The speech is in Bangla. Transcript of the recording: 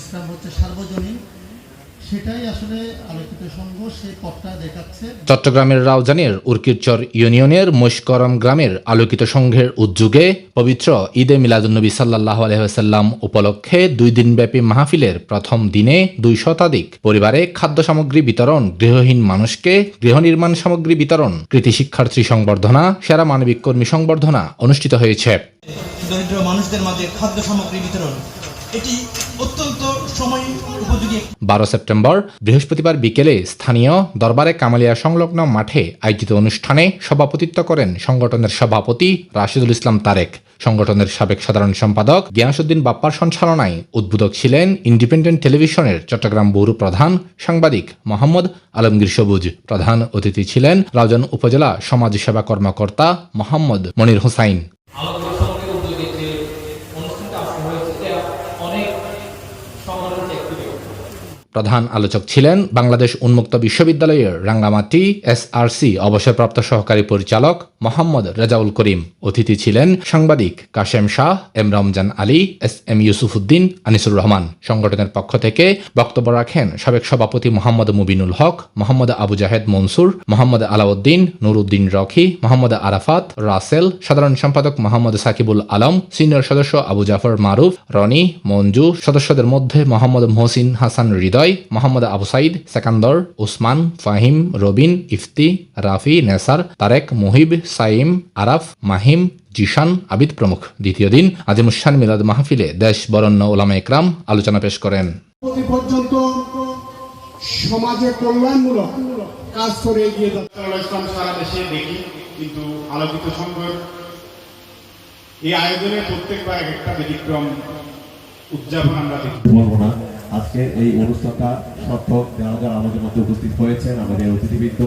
ইসলাম হচ্ছে সার্বজনীন সেটাই আসলে আলোকিত সংঘ সেই পথটা দেখাচ্ছে। চট্টগ্রামের রাউজানের উর্কিরচর ইউনিয়নের মস্করম গ্রামের আলোকিত সংঘের উদ্যোগে পবিত্র ঈদে মিলাদুন্নবী সাল্লাহ আলহাম উপলক্ষে দুই দিনব্যাপী মাহফিলের প্রথম দিনে দুই শতাধিক পরিবারে খাদ্য সামগ্রী বিতরণ গৃহহীন মানুষকে গৃহ নির্মাণ সামগ্রী বিতরণ কৃতি শিক্ষার্থী সংবর্ধনা সেরা মানবিক কর্মী সংবর্ধনা অনুষ্ঠিত হয়েছে। দরিদ্র মানুষদের মাঝে খাদ্য সামগ্রী বিতরণ এটি অত্যন্ত সময় উপযোগী বারো সেপ্টেম্বর বৃহস্পতিবার বিকেলে স্থানীয় দরবারে কামালিয়া সংলগ্ন মাঠে আয়োজিত অনুষ্ঠানে সভাপতিত্ব করেন সংগঠনের সভাপতি রাশিদুল ইসলাম তারেক। সংগঠনের সাবেক সাধারণ সম্পাদক গিয়াসুদ্দিন বাপ্পার সঞ্চালনায় উদ্বোধক ছিলেন ইন্ডিপেন্ডেন্ট টেলিভিশনের চট্টগ্রাম বৌর প্রধান সাংবাদিক মোহাম্মদ আলমগীর সবুজ। প্রধান অতিথি ছিলেন রাউজান উপজেলা সমাজ সেবা কর্মকর্তা মোহাম্মদ মনির হোসাইন। আলোচনা সমিতির উদ্যোগে যে অনুষ্ঠানটা আসতে হয়েছে প্রধান আলোচক ছিলেন বাংলাদেশ উন্মুক্ত বিশ্ববিদ্যালয়ের রাঙ্গামাটি এসআরসি অবসরপ্রাপ্ত সহকারী পরিচালক মোহাম্মদ রেজাউল করিম। অতিথি ছিলেন সাংবাদিক Kashem Shah, M Ramjan Ali, S M Yusuf Uddin Anisur Rahman. সংগঠনের পক্ষ থেকে বক্তব্য রাখেন সাবেক সভাপতি মোহাম্মদ মুবিনুল হক, মোহাম্মদ আবু জাহেদ মনসুর, মোহাম্মদ আলাউদ্দিন, নুরুদ্দিন রকি, মোহাম্মদ আরাফাত, রাসেল, সাধারণ সম্পাদক মোহাম্মদ সাকিবুল আলম, সিনিয়র সদস্য আবু জাফর মারুফ, রনি, মঞ্জু, সদস্যদের মধ্যে মোহাম্মদ মহসিন হাসান হৃদয় মোহাম্মদ আবু সাইদ সেকান্দর উসমান ফাহিম রবিন ইফতি রাফি নেসার তারেক মুহিব সাইম আরাফ মাহিম জিশান আবিদ প্রমুখ। দ্বিতীয় দিন আজিমুসান মিলাদ মাহফিলে দেশ বরণ্য ওলামা একরাম আলোচনা পেশ করেন। পর্যন্ত সমাজে কল্যাণমূলক কাজ করে এগিয়ে ইসলাম সারা দেশে দেখি কিন্তু আলোকিত সংঘের এই আয়োজনে প্রত্যেকবার একটা ব্যতিক্রম উদযাপন আমরা দেখি। বলব না আজকে এই অনুষ্ঠানটা সত্য যারা যারা আমাদের মধ্যে উপস্থিত হয়েছেন আমাদের অতিথিবৃন্দ।